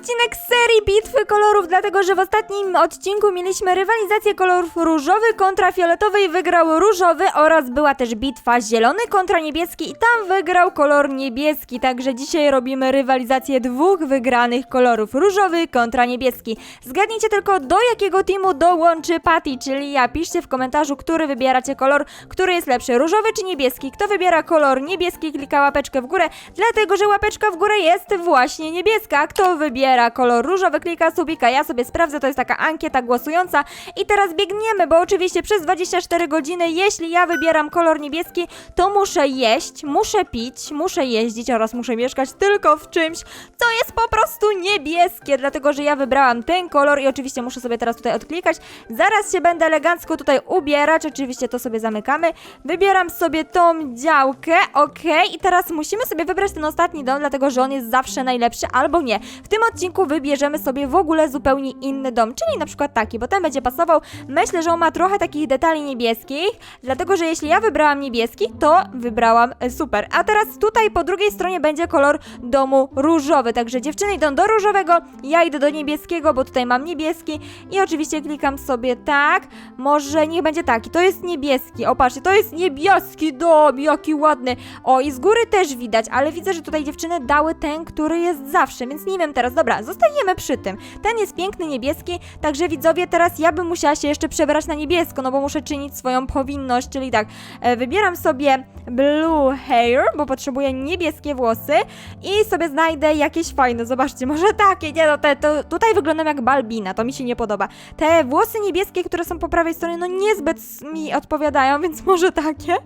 odcinek z serii Bitwy Kolorów, dlatego że w ostatnim odcinku mieliśmy rywalizację kolorów różowy kontra fioletowy i wygrał różowy oraz była też bitwa zielony kontra niebieski i tam wygrał kolor niebieski, także dzisiaj robimy rywalizację dwóch wygranych kolorów, różowy kontra niebieski. Zgadnijcie tylko do jakiego teamu dołączy Patty, czyli ja. Piszcie w komentarzu, który wybieracie kolor, który jest lepszy, różowy czy niebieski. Kto wybiera kolor niebieski, klika łapeczkę w górę, dlatego że łapeczka w górę jest właśnie niebieska. A Kto wybiera kolor różowy, klika subika. Ja sobie sprawdzę, to jest taka ankieta głosująca. I teraz biegniemy, bo oczywiście przez 24 godziny, jeśli ja wybieram kolor niebieski, to muszę jeść, muszę pić, muszę jeździć oraz muszę mieszkać tylko w czymś, co jest po prostu niebieskie, dlatego że ja wybrałam ten kolor i oczywiście muszę sobie teraz tutaj odklikać. Zaraz się będę elegancko tutaj ubierać, oczywiście to sobie zamykamy. Wybieram sobie tą działkę, ok, i teraz musimy sobie wybrać ten ostatni dom, dlatego że on jest zawsze najlepszy, albo nie. W tym odcinku wybierzemy sobie w ogóle zupełnie inny dom, czyli na przykład taki, bo ten będzie pasował. Myślę, że on ma trochę takich detali niebieskich, dlatego że jeśli ja wybrałam niebieski, to wybrałam e, super. A teraz tutaj po drugiej stronie będzie kolor domu różowy, także dziewczyny idą do różowego, ja idę do niebieskiego, bo tutaj mam niebieski i oczywiście klikam sobie tak, może niech będzie taki, to jest niebieski, o patrzcie, to jest niebieski dom, jaki ładny, o i z góry też widać, ale widzę, że tutaj dziewczyny dały ten, który jest zawsze, więc nie wiem teraz, dobra, zostajemy przy tym, ten jest piękny niebieski, także widzowie, teraz ja bym musiała się jeszcze przebrać na niebiesko, no bo muszę czynić swoją powinność, czyli tak, e, wybieram sobie blue hair, bo potrzebuję niebieskie włosy i sobie znajdę jakieś fajne, zobaczcie, może takie, nie no, te, to, tutaj wyglądam jak balbina, to mi się nie podoba. Te włosy niebieskie, które są po prawej stronie, no niezbyt mi odpowiadają, więc może takie,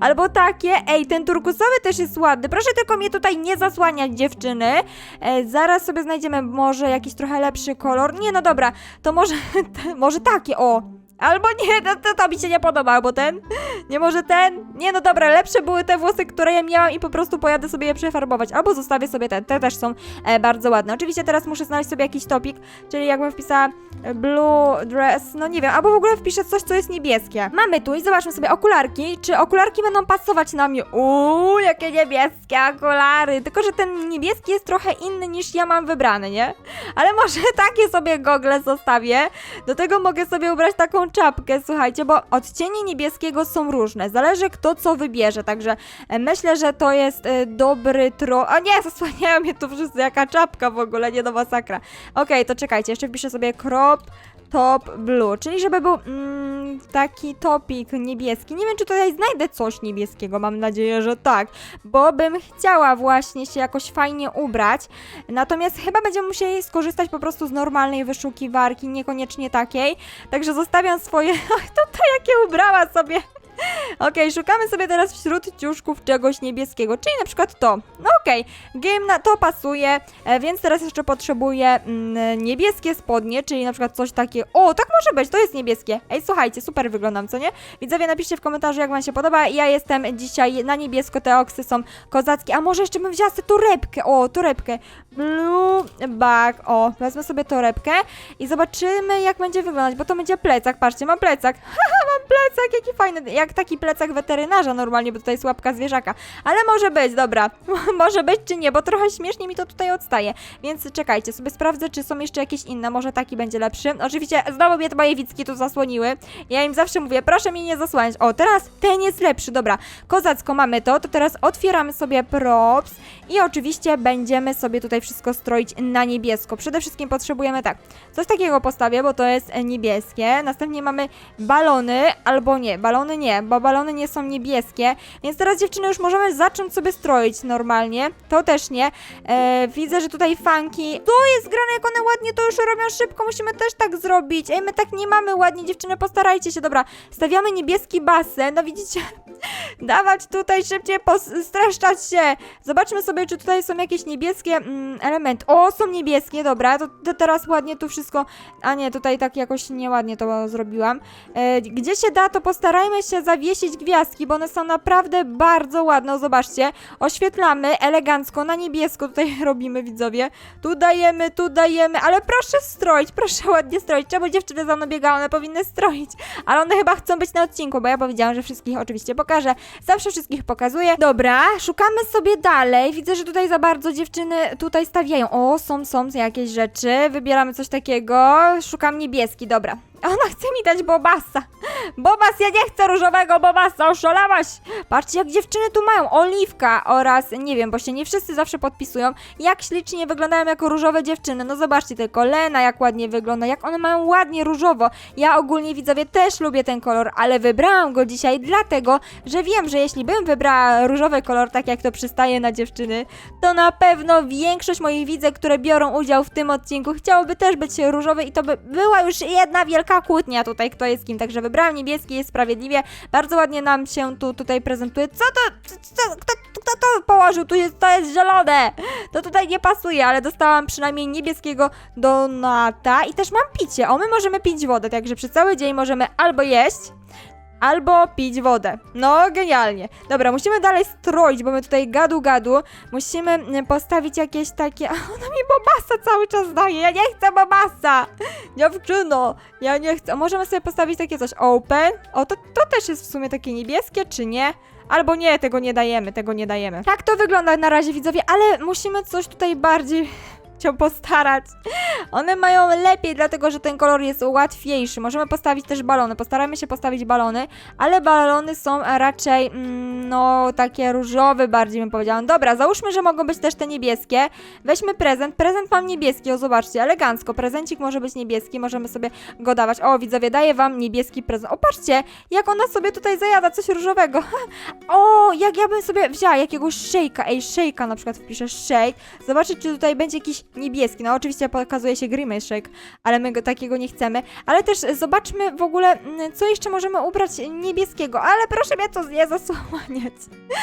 albo takie, ej, ten turkusowy też jest ładny, proszę tylko mnie tutaj nie zasłaniać, dziewczyny, e, zaraz sobie znajdziemy może jakiś trochę lepszy kolor, nie no dobra, to może, może takie, o, Albo nie, to, to, to mi się nie podoba, albo ten. Nie może ten. Nie no dobra, lepsze były te włosy, które ja miałam i po prostu pojadę sobie je przefarbować. Albo zostawię sobie te. Te też są e, bardzo ładne. Oczywiście teraz muszę znaleźć sobie jakiś topik, czyli jakbym wpisała e, blue dress, no nie wiem, albo w ogóle wpiszę coś, co jest niebieskie. Mamy tu i zobaczmy sobie okularki. Czy okularki będą pasować na mnie? Uuu, jakie niebieskie okulary. Tylko, że ten niebieski jest trochę inny niż ja mam wybrany, nie? Ale może takie sobie gogle zostawię. Do tego mogę sobie ubrać taką czapkę, słuchajcie, bo odcienie niebieskiego są różne. Zależy kto co wybierze, także e, myślę, że to jest e, dobry tro... A nie, zasłaniają mnie tu wszyscy, jaka czapka w ogóle, nie do masakra. Okej, to czekajcie, jeszcze wpiszę sobie crop top blue, czyli żeby był mm, taki topik niebieski. Nie wiem, czy tutaj znajdę coś niebieskiego, mam nadzieję, że tak, bo bym chciała właśnie się jakoś fajnie ubrać. Natomiast chyba będziemy musieli skorzystać po prostu z normalnej wyszukiwarki, niekoniecznie takiej. Także zostawiam swoje. Tutaj jakie ubrała sobie. Okej, szukamy sobie teraz wśród ciuszków czegoś niebieskiego, czyli na przykład to. No okej, game na to pasuje, e, więc teraz jeszcze potrzebuję mm, niebieskie spodnie, czyli na przykład coś takiego. O, tak może być, to jest niebieskie. Ej, słuchajcie, super wyglądam, co nie? Widzowie, napiszcie w komentarzu, jak wam się podoba. Ja jestem dzisiaj na niebiesko, te oksy są kozackie. A może jeszcze bym wzięła sobie torebkę. O, torebkę. Blue bag. O, wezmę sobie torebkę i zobaczymy, jak będzie wyglądać, bo to będzie plecak. Patrzcie, mam plecak. Haha, mam plecak, jaki fajny. Jak taki plecak weterynarza normalnie, bo tutaj jest łapka zwierzaka. Ale może być, dobra. może być czy nie, bo trochę śmiesznie mi to tutaj odstaje. Więc czekajcie, sobie sprawdzę, czy są jeszcze jakieś inne. Może taki będzie lepszy. Oczywiście znowu mnie te moje wicki tu zasłoniły. Ja im zawsze mówię, proszę mnie nie zasłaniać. O, teraz ten jest lepszy, dobra. Kozacko mamy to, to teraz otwieramy sobie props i oczywiście będziemy sobie tutaj wszystko stroić na niebiesko. Przede wszystkim potrzebujemy tak, coś takiego postawię, bo to jest niebieskie. Następnie mamy balony, albo nie, balony nie, bo balony nie są niebieskie. Więc teraz dziewczyny już możemy zacząć sobie stroić normalnie. To też nie. E, widzę, że tutaj fanki. To jest grane, jak one ładnie to już robią szybko. Musimy też tak zrobić. Ej, my tak nie mamy ładnie, dziewczyny, postarajcie się. Dobra, stawiamy niebieski basen. No widzicie, dawać tutaj szybciej, streszczać się. Zobaczmy sobie, czy tutaj są jakieś niebieskie mm, elementy. O, są niebieskie, dobra, to, to teraz ładnie tu wszystko. A nie, tutaj tak jakoś nieładnie to zrobiłam. E, gdzie się da, to postarajmy się zawiesić gwiazdki, bo one są naprawdę bardzo ładne. Zobaczcie, oświetlamy elegancko, na niebiesko tutaj robimy, widzowie. Tu dajemy, tu dajemy, ale proszę stroić, proszę ładnie stroić. Czemu dziewczyny za mną biegały? One powinny stroić. Ale one chyba chcą być na odcinku, bo ja powiedziałam, że wszystkich oczywiście pokażę. Zawsze wszystkich pokazuję. Dobra, szukamy sobie dalej. Widzę, że tutaj za bardzo dziewczyny tutaj stawiają. O, są, są jakieś rzeczy. Wybieramy coś takiego. Szukam niebieski, dobra. Ona chce mi dać Bobasa. Bobas, ja nie chcę różowego Bobasa, oszalałaś! Patrzcie, jak dziewczyny tu mają. Oliwka oraz, nie wiem, bo się nie wszyscy zawsze podpisują, jak ślicznie wyglądają jako różowe dziewczyny. No zobaczcie tylko, Lena jak ładnie wygląda, jak one mają ładnie różowo. Ja ogólnie, widzowie, też lubię ten kolor, ale wybrałam go dzisiaj dlatego, że wiem, że jeśli bym wybrała różowy kolor, tak jak to przystaje na dziewczyny, to na pewno większość moich widzek, które biorą udział w tym odcinku, chciałoby też być różowe i to by była już jedna wielka kłótnia tutaj, kto jest kim. Także wybrałam niebieski, jest sprawiedliwie. Bardzo ładnie nam się tu tutaj prezentuje. Co to? Co, kto, kto to położył? Tu jest, to jest zielone. To tutaj nie pasuje, ale dostałam przynajmniej niebieskiego donata i też mam picie. O, my możemy pić wodę, także przez cały dzień możemy albo jeść, albo pić wodę. No, genialnie. Dobra, musimy dalej stroić, bo my tutaj gadu gadu. Musimy mm, postawić jakieś takie... A ona mi Bobasa cały czas daje. Ja nie chcę Bobasa. Dziewczyno, ja nie chcę. Możemy sobie postawić takie coś open. O, to, to też jest w sumie takie niebieskie, czy nie? Albo nie, tego nie dajemy, tego nie dajemy. Tak to wygląda na razie, widzowie, ale musimy coś tutaj bardziej się postarać. One mają lepiej, dlatego że ten kolor jest łatwiejszy. Możemy postawić też balony. Postaramy się postawić balony, ale balony są raczej, mm, no, takie różowe bardziej bym powiedziała. Dobra, załóżmy, że mogą być też te niebieskie. Weźmy prezent. Prezent mam niebieski, o zobaczcie, elegancko. Prezencik może być niebieski, możemy sobie go dawać. O, widzowie, daję wam niebieski prezent. O, patrzcie, jak ona sobie tutaj zajada coś różowego. o, jak ja bym sobie wzięła jakiegoś szejka. Ej, szejka na przykład wpiszę shake. Zobaczcie, czy tutaj będzie jakiś niebieski. No oczywiście pokazuje się Shake, ale my go takiego nie chcemy. Ale też zobaczmy w ogóle, mm, co jeszcze możemy ubrać niebieskiego. Ale proszę mnie tu nie zasłaniać.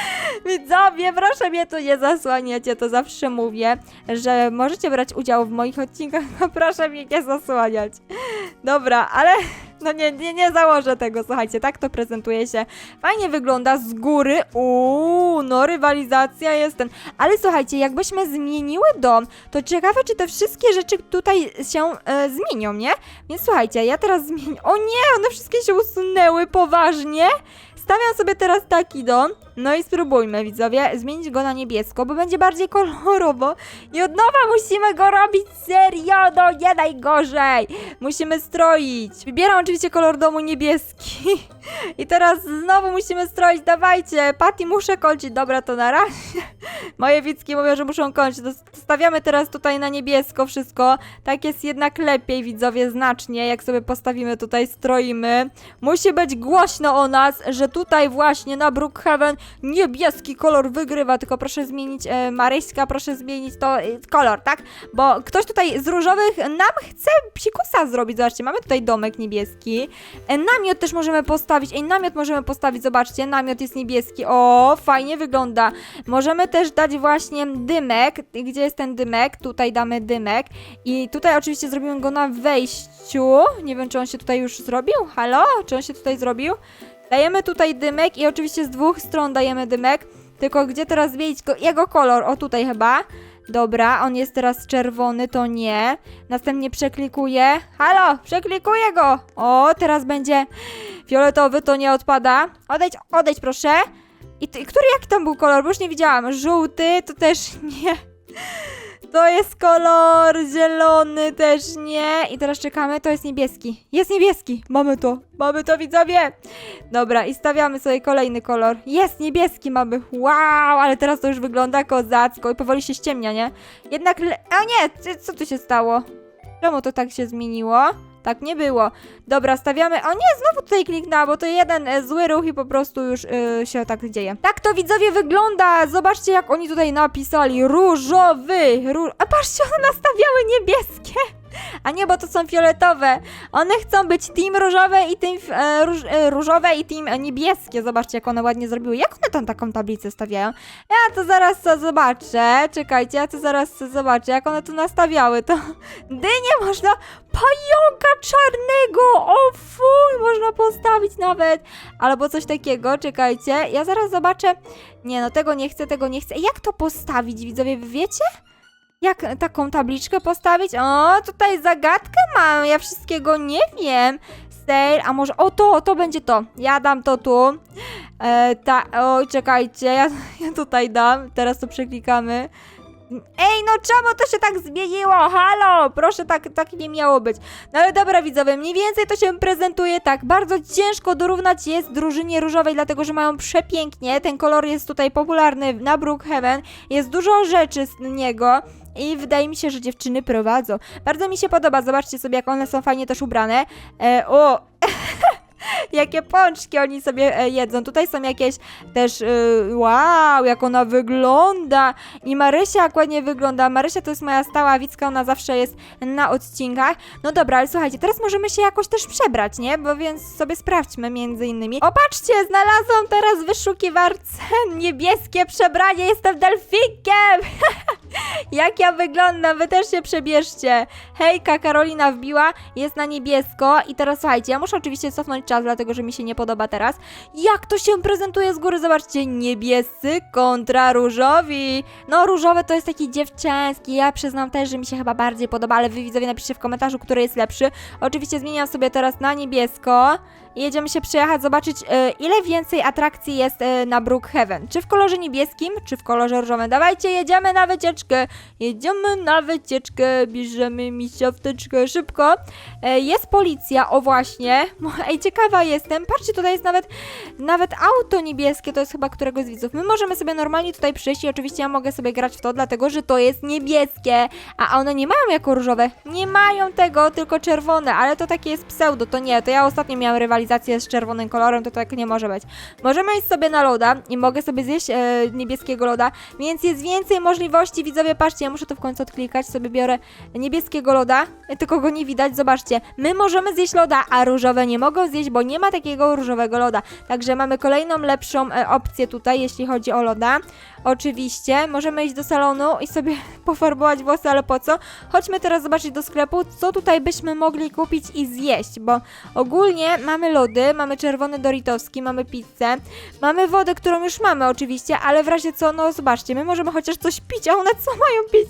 Widzowie, proszę mnie tu nie zasłaniać. Ja to zawsze mówię, że możecie brać udział w moich odcinkach, no proszę mnie nie zasłaniać. Dobra, ale no nie, nie, nie założę tego, słuchajcie, tak to prezentuje się. Fajnie wygląda z góry. Uuu, no rywalizacja jest ten. Ale słuchajcie, jakbyśmy zmieniły dom, to ciekawe, czy te wszystkie rzeczy tutaj się e, zmienią, nie? Więc słuchajcie, ja teraz zmienię. O nie, one wszystkie się usunęły, poważnie. Stawiam sobie teraz taki dom. No i spróbujmy, widzowie, zmienić go na niebiesko, bo będzie bardziej kolorowo. I od nowa musimy go robić serio, no nie najgorzej. Musimy stroić. Wybieram oczywiście kolor domu niebieski. I teraz znowu musimy stroić, dawajcie. Patty, muszę kończyć. Dobra, to na razie. Moje widzki mówią, że muszą kończyć. Stawiamy teraz tutaj na niebiesko wszystko. Tak jest jednak lepiej, widzowie, znacznie. Jak sobie postawimy tutaj, stroimy. Musi być głośno o nas, że tutaj właśnie na Brookhaven niebieski kolor wygrywa. Tylko proszę zmienić, e, Maryśka, proszę zmienić to e, kolor, tak? Bo ktoś tutaj z różowych nam chce psikusa zrobić. Zobaczcie, mamy tutaj domek niebieski. E, namiot też możemy postawić. Ej, namiot możemy postawić, zobaczcie, namiot jest niebieski. O, fajnie wygląda. Możemy też dać właśnie dymek. Gdzie jest ten dymek? Tutaj damy dymek. I tutaj oczywiście zrobimy go na wejściu. Nie wiem, czy on się tutaj już zrobił. Halo? Czy on się tutaj zrobił? Dajemy tutaj dymek i oczywiście z dwóch stron dajemy dymek. Tylko gdzie teraz zmienić go, jego kolor? O, tutaj chyba. Dobra, on jest teraz czerwony, to nie. Następnie przeklikuję. Halo, przeklikuję go. O, teraz będzie fioletowy, to nie odpada. Odejdź, odejdź proszę. I ty, który jaki tam był kolor? Bo już nie widziałam. Żółty to też nie. To jest kolor zielony też nie. I teraz czekamy, to jest niebieski. Jest niebieski. Mamy to. Mamy to widzowie. Dobra, i stawiamy sobie kolejny kolor. Jest niebieski mamy. Wow, ale teraz to już wygląda kozacko i powoli się ściemnia, nie? Jednak. O nie, co tu się stało? Czemu to tak się zmieniło? Tak nie było. Dobra, stawiamy. O nie, znowu tutaj kliknęła, bo to jeden e, zły ruch i po prostu już e, się tak dzieje. Tak to widzowie wygląda. Zobaczcie, jak oni tutaj napisali. Różowy. Ró... A patrzcie, one nastawiały niebieskie. A nie, bo to są fioletowe. One chcą być team różowe i team e, róż, e, różowe i team niebieskie. Zobaczcie, jak one ładnie zrobiły. Jak one tam taką tablicę stawiają? Ja to zaraz co zobaczę. Czekajcie, ja to zaraz co zobaczę. Jak one tu nastawiały, to dynię można pająka czarnego. O fuj, można postawić nawet. Albo coś takiego, czekajcie. Ja zaraz zobaczę. Nie, no tego nie chcę, tego nie chcę. Jak to postawić, widzowie, wy wiecie? Jak taką tabliczkę postawić? O, tutaj zagadkę mam, ja wszystkiego nie wiem. Sale, a może, o to, to będzie to. Ja dam to tu. E, ta, oj, czekajcie, ja, ja tutaj dam. Teraz to przeklikamy. Ej, no czemu to się tak zmieniło? Halo, proszę, tak, tak nie miało być. No ale dobra, widzowie, mniej więcej to się prezentuje tak. Bardzo ciężko dorównać jest drużynie różowej, dlatego że mają przepięknie. Ten kolor jest tutaj popularny na Brookhaven. Jest dużo rzeczy z niego. I wydaje mi się, że dziewczyny prowadzą. Bardzo mi się podoba. Zobaczcie sobie, jak one są fajnie też ubrane. E, o! Jakie pączki oni sobie e, jedzą. Tutaj są jakieś też. E, wow, jak ona wygląda. I Marysia jak ładnie wygląda. Marysia to jest moja stała widzka, ona zawsze jest na odcinkach. No dobra, ale słuchajcie, teraz możemy się jakoś też przebrać, nie? Bo więc sobie sprawdźmy między innymi. O, patrzcie, znalazłam teraz wyszukiwarce niebieskie przebranie. Jestem delfikiem! Jak ja wyglądam, wy też się przebierzcie. Hejka, Karolina wbiła, jest na niebiesko i teraz słuchajcie, ja muszę oczywiście cofnąć czas, dlatego że mi się nie podoba teraz. Jak to się prezentuje z góry, zobaczcie, niebiescy kontra różowi. No, różowy to jest taki dziewczęski, ja przyznam też, że mi się chyba bardziej podoba, ale wy widzowie napiszcie w komentarzu, który jest lepszy. Oczywiście zmieniam sobie teraz na niebiesko. Jedziemy się przejechać, zobaczyć e, ile więcej atrakcji jest e, na Brookhaven. Czy w kolorze niebieskim, czy w kolorze różowym. Dawajcie, jedziemy na wycieczkę. Jedziemy na wycieczkę, bierzemy misia wtyczkę, szybko. E, jest policja, o właśnie. Ej, ciekawa jestem. Patrzcie, tutaj jest nawet, nawet auto niebieskie, to jest chyba któregoś z widzów. My możemy sobie normalnie tutaj przyjść i oczywiście ja mogę sobie grać w to, dlatego że to jest niebieskie. A one nie mają jako różowe. Nie mają tego, tylko czerwone, ale to takie jest pseudo, to nie. To ja ostatnio miałam rywalizację z czerwonym kolorem, to tak nie może być. Możemy iść sobie na loda i mogę sobie zjeść e, niebieskiego loda, więc jest więcej możliwości. Widzowie, patrzcie, ja muszę to w końcu odklikać, sobie biorę niebieskiego loda, e, tylko go nie widać, zobaczcie. My możemy zjeść loda, a różowe nie mogą zjeść, bo nie ma takiego różowego loda. Także mamy kolejną lepszą e, opcję tutaj, jeśli chodzi o loda. Oczywiście, możemy iść do salonu i sobie pofarbować włosy, ale po co? Chodźmy teraz zobaczyć do sklepu, co tutaj byśmy mogli kupić i zjeść, bo ogólnie mamy lody, mamy czerwony doritowski, mamy pizzę, mamy wodę, którą już mamy oczywiście, ale w razie co, no zobaczcie, my możemy chociaż coś pić, a one co mają pić?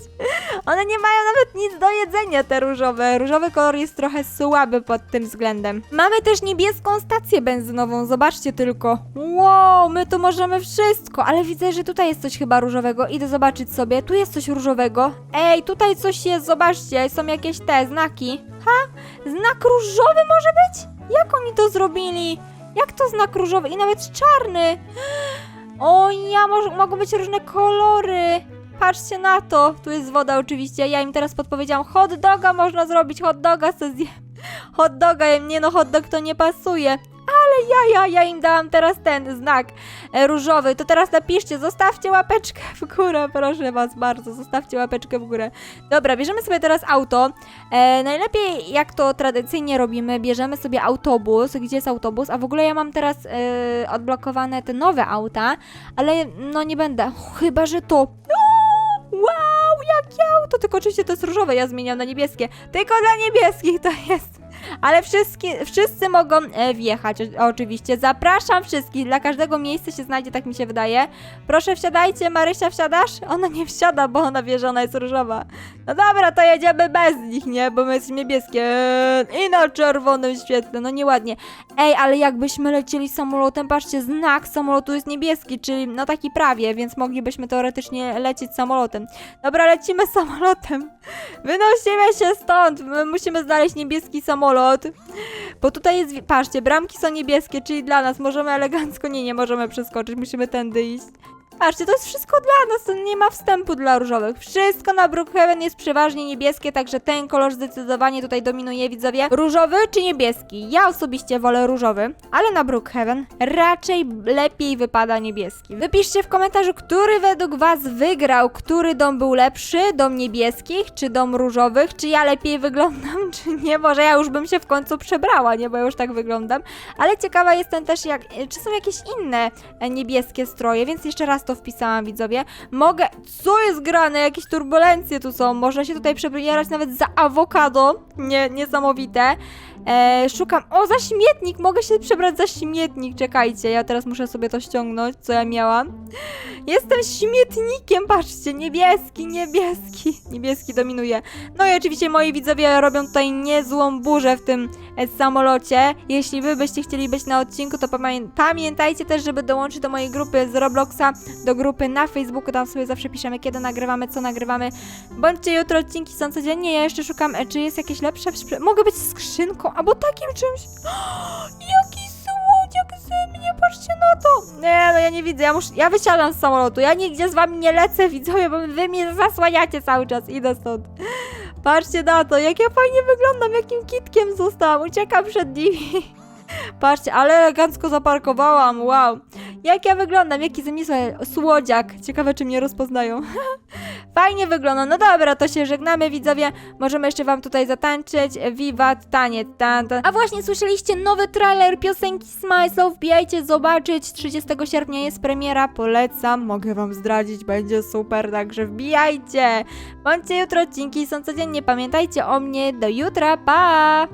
One nie mają nawet nic do jedzenia, te różowe. Różowy kolor jest trochę słaby pod tym względem. Mamy też niebieską stację benzynową, zobaczcie tylko. Wow, my tu możemy wszystko, ale widzę, że tutaj jest coś chyba różowego. Idę zobaczyć sobie, tu jest coś różowego. Ej, tutaj coś jest, zobaczcie, są jakieś te znaki. Ha? Znak różowy może być? Jak oni to zrobili? Jak to znak różowy i nawet czarny? O ja, może, mogą być różne kolory. Patrzcie na to. Tu jest woda oczywiście. Ja im teraz podpowiedziałam, hot doga można zrobić, hot doga se zje... Hot doga, nie no, hot dog to nie pasuje. Ale ja, ja, im dałam teraz ten znak e, różowy. To teraz napiszcie, zostawcie łapeczkę w górę, proszę was bardzo, zostawcie łapeczkę w górę. Dobra, bierzemy sobie teraz auto. E, najlepiej, jak to tradycyjnie robimy, bierzemy sobie autobus. Gdzie jest autobus? A w ogóle ja mam teraz e, odblokowane te nowe auta, ale no nie będę. Chyba, że to. O, wow, jakie auto! Tylko oczywiście to jest różowe, ja zmieniam na niebieskie. Tylko dla niebieskich to jest. Ale wszyscy, wszyscy mogą e, wjechać, oczywiście. Zapraszam wszystkich, dla każdego miejsca się znajdzie, tak mi się wydaje. Proszę wsiadajcie, Marysia, wsiadasz? Ona nie wsiada, bo ona wie, że ona jest różowa. No dobra, to jedziemy bez nich, nie? Bo my jesteśmy niebieskie i na czerwonym świetle, no nieładnie. Ej, ale jakbyśmy lecieli samolotem, patrzcie, znak samolotu jest niebieski, czyli no taki prawie, więc moglibyśmy teoretycznie lecieć samolotem. Dobra, lecimy samolotem. Wynosimy się stąd, my musimy znaleźć niebieski samolot. Bo tutaj jest, patrzcie, bramki są niebieskie, czyli dla nas możemy elegancko, nie, nie możemy przeskoczyć, musimy tędy iść. Patrzcie, to jest wszystko dla nas, to nie ma wstępu dla różowych. Wszystko na Brookhaven jest przeważnie niebieskie, także ten kolor zdecydowanie tutaj dominuje, widzowie. Różowy czy niebieski? Ja osobiście wolę różowy, ale na Brookhaven raczej lepiej wypada niebieski. Wypiszcie w komentarzu, który według was wygrał, który dom był lepszy, dom niebieskich czy dom różowych, czy ja lepiej wyglądam, czy nie, może ja już bym się w końcu przebrała, nie, bo ja już tak wyglądam, ale ciekawa jestem też, jak, czy są jakieś inne e, niebieskie stroje, więc jeszcze raz to wpisałam, widzowie. Mogę, co jest grane, jakieś turbulencje tu są, można się tutaj przebierać nawet za awokado, nie, niesamowite. E, szukam, o, za śmietnik, mogę się przebrać za śmietnik, czekajcie, ja teraz muszę sobie to ściągnąć, co ja miałam. Jestem śmietnikiem, patrzcie, niebieski, niebieski, niebieski dominuje. No i oczywiście moi widzowie robią tutaj niezłą burzę w tym e, samolocie. Jeśli wy byście chcieli być na odcinku, to pamię pamiętajcie też, żeby dołączyć do mojej grupy z Robloxa, do grupy na Facebooku, tam sobie zawsze piszemy, kiedy nagrywamy, co nagrywamy. Bądźcie jutro, odcinki są codziennie, ja jeszcze szukam, e, czy jest jakieś lepsze, mogę być skrzynką, albo takim czymś. Jaki słodziak ze mnie, patrzcie na to. Nie, no ja nie widzę, ja muszę, ja wysiadam z samolotu, ja nigdzie z wami nie lecę, widzowie, bo wy mnie zasłaniacie cały czas, idę stąd. Patrzcie na to, jak ja fajnie wyglądam, jakim kitkiem zostałam, uciekam przed nimi. Patrzcie, ale elegancko zaparkowałam, wow. Jak ja wyglądam, jaki słuchaj, słodziak. Ciekawe, czy mnie rozpoznają. Fajnie wygląda. No dobra, to się żegnamy, widzowie. Możemy jeszcze wam tutaj zatańczyć. Wiwat, taniec, tan, tan. A właśnie słyszeliście nowy trailer piosenki Smile, wbijajcie zobaczyć. 30 sierpnia jest premiera, polecam. Mogę wam zdradzić, będzie super, także wbijajcie. Bądźcie jutro, odcinki są codziennie. Pamiętajcie o mnie. Do jutra, pa!